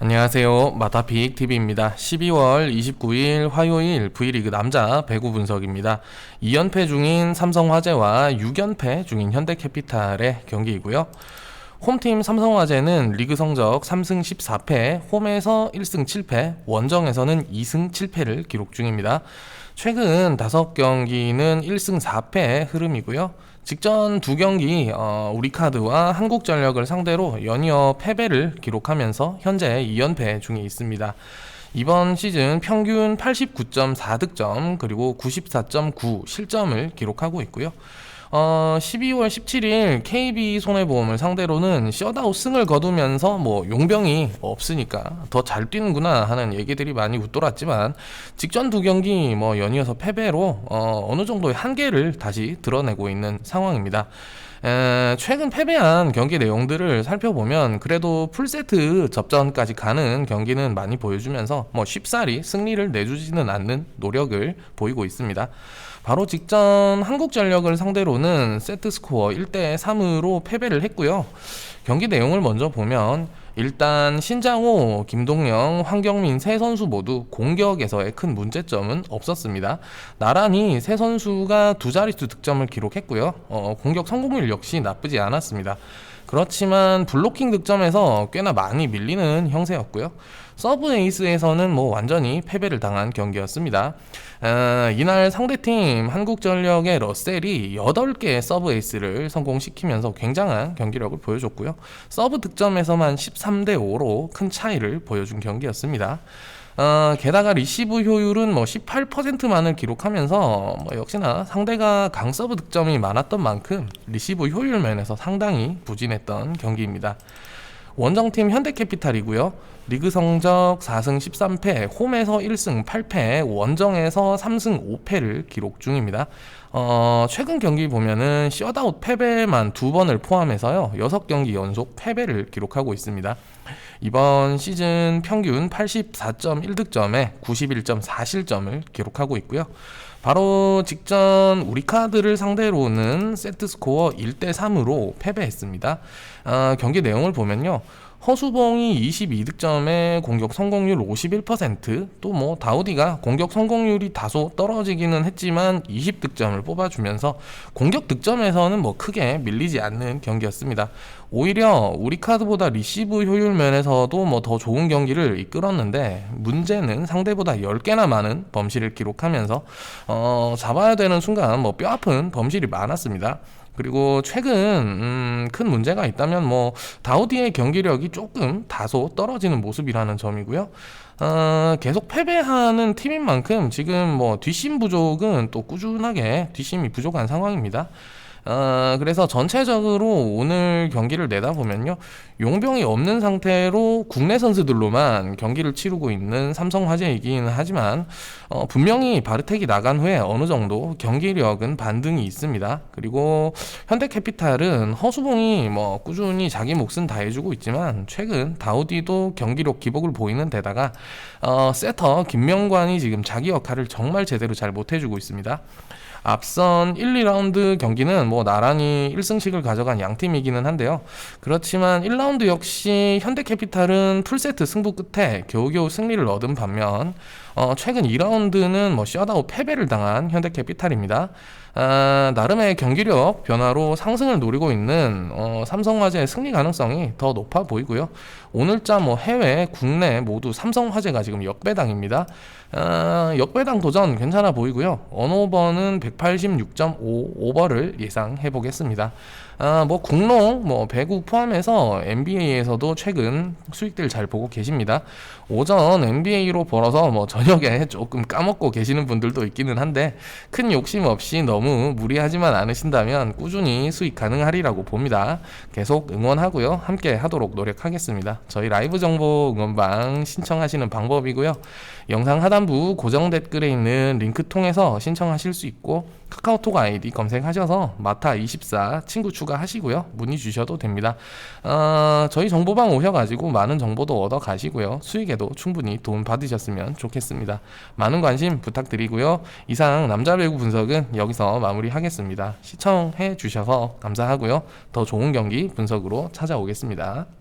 안녕하세요. 마타픽 TV입니다. 12월 29일 화요일 V리그 남자 배구 분석입니다. 2연패 중인 삼성화재와 6연패 중인 현대캐피탈의 경기이고요. 홈팀 삼성화재는 리그 성적 3승 14패, 홈에서 1승 7패, 원정에서는 2승 7패를 기록 중입니다. 최근 5경기는 1승 4패의 흐름이고요. 직전 두 경기 어, 우리카드와 한국전력을 상대로 연이어 패배를 기록하면서 현재 2연패 중에 있습니다. 이번 시즌 평균 89.4득점 그리고 94.9 실점을 기록하고 있고요. 어, 12월 17일 KB 손해보험을 상대로는 셧아웃 승을 거두면서 뭐 용병이 없으니까 더 잘 뛰는구나 하는 얘기들이 많이 웃돌았지만 직전 두 경기 뭐 연이어서 패배로 어, 어느 정도의 한계를 다시 드러내고 있는 상황입니다. 에, 최근 패배한 경기 내용들을 살펴보면 그래도 풀세트 접전까지 가는 경기는 많이 보여주면서 뭐 쉽사리 승리를 내주지는 않는 노력을 보이고 있습니다. 바로 직전 한국전력을 상대로는 세트 스코어 1대 3으로 패배를 했고요. 경기 내용을 먼저 보면 일단 신장호, 김동영, 황경민 세 선수 모두 공격에서의 큰 문제점은 없었습니다. 나란히 세 선수가 두 자릿수 득점을 기록했고요. 어, 공격 성공률 역시 나쁘지 않았습니다. 그렇지만 블로킹 득점에서 꽤나 많이 밀리는 형세였고요. 서브 에이스에서는 뭐 완전히 패배를 당한 경기였습니다. 아, 이날 상대팀 한국전력의 러셀이 8개의 서브 에이스를 성공시키면서 굉장한 경기력을 보여줬고요. 서브 득점에서만 13대 5로 큰 차이를 보여준 경기였습니다. 어, 게다가 리시브 효율은 뭐 18%만을 기록하면서 뭐 역시나 상대가 강서브 득점이 많았던 만큼 리시브 효율 면에서 상당히 부진했던 경기입니다. 원정팀 현대캐피탈이고요. 리그 성적 4승 13패, 홈에서 1승 8패, 원정에서 3승 5패를 기록 중입니다. 어, 최근 경기 보면은 셧아웃 패배만 두 번을 포함해서요. 6경기 연속 패배를 기록하고 있습니다. 이번 시즌 평균 84.1득점에 91.4실점을 기록하고 있고요. 바로 직전 우리 카드를 상대로는 세트 스코어 1대 3으로 패배했습니다. 어, 경기 내용을 보면요. 허수봉이 22득점에 공격 성공률 51%또 뭐 다우디가 공격 성공률이 다소 떨어지기는 했지만 20득점을 뽑아주면서 공격 득점에서는 뭐 크게 밀리지 않는 경기였습니다. 오히려 우리 카드보다 리시브 효율 면에서도 뭐 더 좋은 경기를 이끌었는데 문제는 상대보다 10개나 많은 범실을 기록하면서 어 잡아야 되는 순간 뭐 뼈아픈 범실이 많았습니다. 그리고 최근 음, 큰 문제가 있다면 뭐 다우디의 경기력이 조금 다소 떨어지는 모습이라는 점이고요. 어, 계속 패배하는 팀인 만큼 지금 뭐 뒷심 부족은 또 꾸준하게 뒷심이 부족한 상황입니다. 어, 그래서 전체적으로 오늘 경기를 내다보면요. 용병이 없는 상태로 국내 선수들로만 경기를 치르고 있는 삼성화재이긴 하지만 어, 분명히 바르텍이 나간 후에 어느 정도 경기력은 반등이 있습니다. 그리고 현대캐피탈은 허수봉이 뭐 꾸준히 자기 몫은 다 해주고 있지만 최근 다우디도 경기력 기복을 보이는 데다가 어, 세터 김명관이 지금 자기 역할을 정말 제대로 잘 못해주고 있습니다. 앞선 1, 2라운드 경기는 뭐 나란히 1승씩을 가져간 양 팀이기는 한데요. 그렇지만 1라운드 역시 현대캐피탈은 풀세트 승부 끝에 겨우겨우 승리를 얻은 반면 어, 최근 2라운드는 뭐 셧아웃 패배를 당한 현대캐피탈입니다. 아, 나름의 경기력 변화로 상승을 노리고 있는 어, 삼성화재의 승리 가능성이 더 높아 보이고요. 오늘자 뭐 해외, 국내 모두 삼성화재가 지금 역배당입니다. 아, 역배당 도전 괜찮아 보이고요. 언오버는 186.5 오버를 예상해 보겠습니다. 아, 뭐 국농, 뭐 배구 포함해서 NBA에서도 최근 수익들 잘 보고 계십니다. 오전 NBA로 벌어서 뭐 저녁에 조금 까먹고 계시는 분들도 있기는 한데 큰 욕심 없이 너무 무리하지만 않으신다면 꾸준히 수익 가능하리라고 봅니다. 계속 응원하고요. 함께 하도록 노력하겠습니다. 저희 라이브 정보 응원방 신청하시는 방법이고요. 영상 하단부 고정 댓글에 있는 링크 통해서 신청하실 수 있고 카카오톡 아이디 검색하셔서 마타24 친구 추가하시고요. 문의 주셔도 됩니다. 어, 저희 정보방 오셔가지고 많은 정보도 얻어 가시고요. 수익에도 충분히 도움 받으셨으면 좋겠습니다. 많은 관심 부탁드리고요. 이상 남자 배구 분석은 여기서 마무리하겠습니다. 시청해 주셔서 감사하고요. 더 좋은 경기 분석으로 찾아오겠습니다.